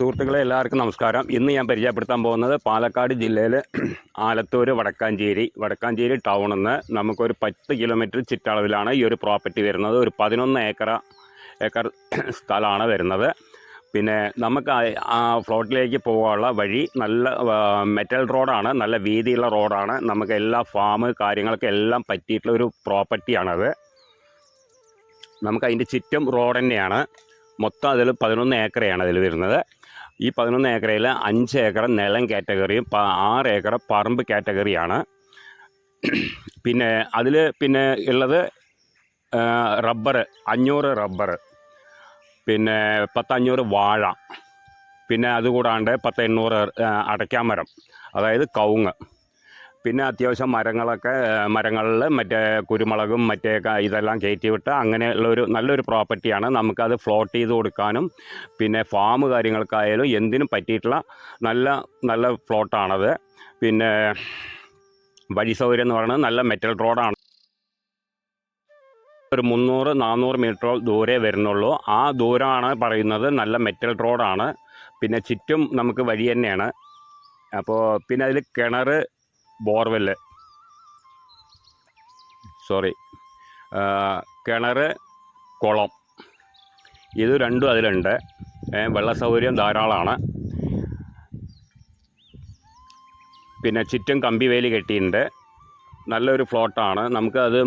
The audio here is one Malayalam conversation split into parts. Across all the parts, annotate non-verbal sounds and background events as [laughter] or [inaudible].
സുഹൃത്തുക്കളെ എല്ലാവർക്കും നമസ്കാരം. ഇന്ന് ഞാൻ പരിചയപ്പെടുത്താൻ പോകുന്നത് പാലക്കാട് ജില്ലയിൽ [clears throat] ആലത്തൂർ വടക്കാഞ്ചേരി വടക്കാഞ്ചേരി ടൗണിൽ നിന്ന് നമുക്കൊരു പത്ത് കിലോമീറ്റർ ചുറ്റളവിലാണ് ഈ ഒരു പ്രോപ്പർട്ടി വരുന്നത്. ഒരു പതിനൊന്ന് ഏക്കർ ഏക്കർ [clears throat] സ്ഥലമാണ് വരുന്നത്. പിന്നെ നമുക്ക് ആ- ഫ്ലോട്ടിലേക്ക് പോകാനുള്ള വഴി നല്ല മെറ്റൽ റോഡാണ് നല്ല വീതിയുള്ള റോഡാണ് നമുക്ക് എല്ലാ ഫാം കാര്യങ്ങൾക്കും എല്ലാം പറ്റിയിട്ടുള്ള ഒരു പ്രോപ്പർട്ടിയാണത് നമുക്ക് അതിന്റെ ചുറ്റും റോഡ് തന്നെയാണ്. മൊത്തം അതിൽ പതിനൊന്ന് ഏക്കറയാണ് അതിൽ വരുന്നത്. ഈ പതിനൊന്ന് ഏക്കറയിൽ അഞ്ച് ഏക്കർ നിലം കാറ്റഗറിയും ആറ് ഏക്കർ പറമ്പ് കാറ്റഗറിയാണ്. പിന്നെ അതിൽ പിന്നെ ഉള്ളത് റബ്ബർ അഞ്ഞൂറ് റബ്ബർ പിന്നെ പത്തഞ്ഞൂറ് വാഴ പിന്നെ അതുകൂടാണ്ട് പത്ത് എണ്ണൂറ് അടയ്ക്കാമരം അതായത് കവുങ്ങ്. പിന്നെ അത്യാവശ്യം മരങ്ങളൊക്കെ മരങ്ങളിൽ മറ്റേ കുരുമുളകും മറ്റേ ഇതെല്ലാം കയറ്റി വിട്ട് അങ്ങനെയുള്ളൊരു നല്ലൊരു പ്രോപ്പർട്ടിയാണ്. നമുക്കത് ഫ്ലോട്ട് ചെയ്ത് കൊടുക്കാനും പിന്നെ ഫാം കാര്യങ്ങൾക്കായാലും എന്തിനും പറ്റിയിട്ടുള്ള നല്ല നല്ല ഫ്ലോട്ടാണത്. പിന്നെ വഴി സൗകര്യം എന്ന് പറയുന്നത് നല്ല മെറ്റൽ റോഡാണ്. ഒരു മുന്നൂറ് നാനൂറ് മീറ്റർ ദൂരെ വരുന്നുള്ളൂ. ആ ദൂരമാണ് പറയുന്നത് നല്ല മെറ്റൽ റോഡാണ്. പിന്നെ ചുറ്റും നമുക്ക് വഴി തന്നെയാണ്. അപ്പോൾ പിന്നെ അതിൽ കിണർ ബോർവെല്ല് സോറി. കിണർ കുളം. ഇത് രണ്ടും അതിലുണ്ട്. വെള്ള സൗകര്യം ധാരാളമാണ് പിന്നെ ചുറ്റും കമ്പി വേലി കെട്ടിയിട്ടുണ്ട്. നല്ലൊരു ഫ്ലോട്ടാണ്. നമുക്ക് അത്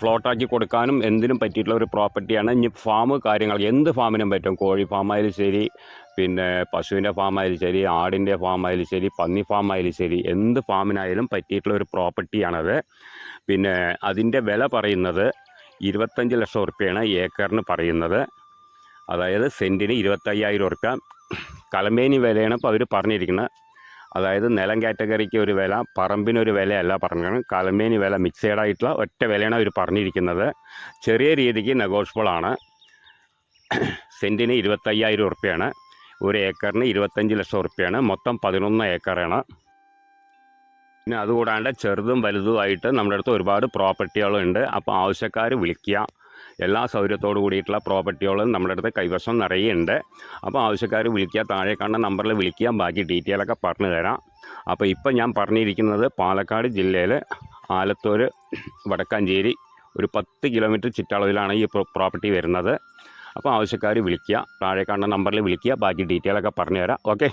ഫ്ലോട്ടാക്കി കൊടുക്കാനും എന്തിനും പറ്റിയിട്ടുള്ള ഒരു പ്രോപ്പർട്ടിയാണ്. ഇനി ഫാം കാര്യങ്ങൾ എന്ത് ഫാമിനും പറ്റും? കോഴി ഫാമായാലും ശരി പിന്നെ പശുവിന്റെ ഫാമായാലും ശരി ആടിന്റെ ഫാമായാലും ശരി പന്നി ഫാമായാലും ശരി എന്ത് ഫാമിനായാലും പറ്റിയിട്ടുള്ള ഒരു പ്രോപ്പർട്ടിയാണത്. പിന്നെ അതിന്റെ വില പറയുന്നത് ഇരുപത്തഞ്ച് ലക്ഷം ഉറുപ്പ്യാണ് ഏക്കറിന് പറയുന്നത്. അതായത് സെന്റിന് ഇരുപത്തയ്യായിരം ഉറുപ്പ്യ. കലമേനി വിലയാണ് ഇപ്പോൾ അവർ പറഞ്ഞിരിക്കുന്നത്. അതായത് നിലം കാറ്റഗറിക്ക് ഒരു വില പറമ്പിനൊരു വിലയല്ല പറഞ്ഞത് കലമേനി വില മിക്സഡ് ആയിട്ടുള്ള ഒറ്റ വിലയാണ് അവർ പറഞ്ഞിരിക്കുന്നത്. ചെറിയ രീതിക്ക് നെഗോഷ്യബിൾ ആണ് സെന്റിന് ഇരുപത്തയ്യായിരം ഉറുപ്പ്യാണ്. ഒരു ഏക്കറിന് ഇരുപത്തഞ്ച് ലക്ഷം ഉറുപ്പ്യാണ്. മൊത്തം പതിനൊന്ന് ഏക്കറാണ്. പിന്നെ അതുകൂടാണ്ട് ചെറുതും വലുതുമായിട്ട് നമ്മുടെ അടുത്ത് ഒരുപാട് പ്രോപ്പർട്ടികളുണ്ട്. അപ്പോൾ ആവശ്യക്കാർ വിളിക്കുക. എല്ലാ സൗകര്യത്തോടു കൂടിയിട്ടുള്ള പ്രോപ്പർട്ടികളും നമ്മുടെ അടുത്ത് കൈവശം നിറയുണ്ട് അപ്പോൾ ആവശ്യക്കാർ വിളിക്കുക. താഴെ കാണുന്ന നമ്പറിൽ വിളിക്കുക. ബാക്കി ഡീറ്റെയിൽ ഒക്കെ പറഞ്ഞു തരാം. അപ്പോൾ ഇപ്പം ഞാൻ പറഞ്ഞിരിക്കുന്നത് പാലക്കാട് ജില്ലയിൽ ആലത്തൂർ വടക്കാഞ്ചേരി ഒരു പത്ത് കിലോമീറ്റർ ചുറ്റളവിലാണ് ഈ പ്രോപ്പർട്ടി വരുന്നത്. അപ്പോൾ ആവശ്യക്കാർ വിളിക്കുക താഴെ കാണുന്ന നമ്പറിൽ വിളിക്കുക ബാക്കി ഡീറ്റെയിൽ ഒക്കെ പറഞ്ഞുതരാം. ഓക്കെ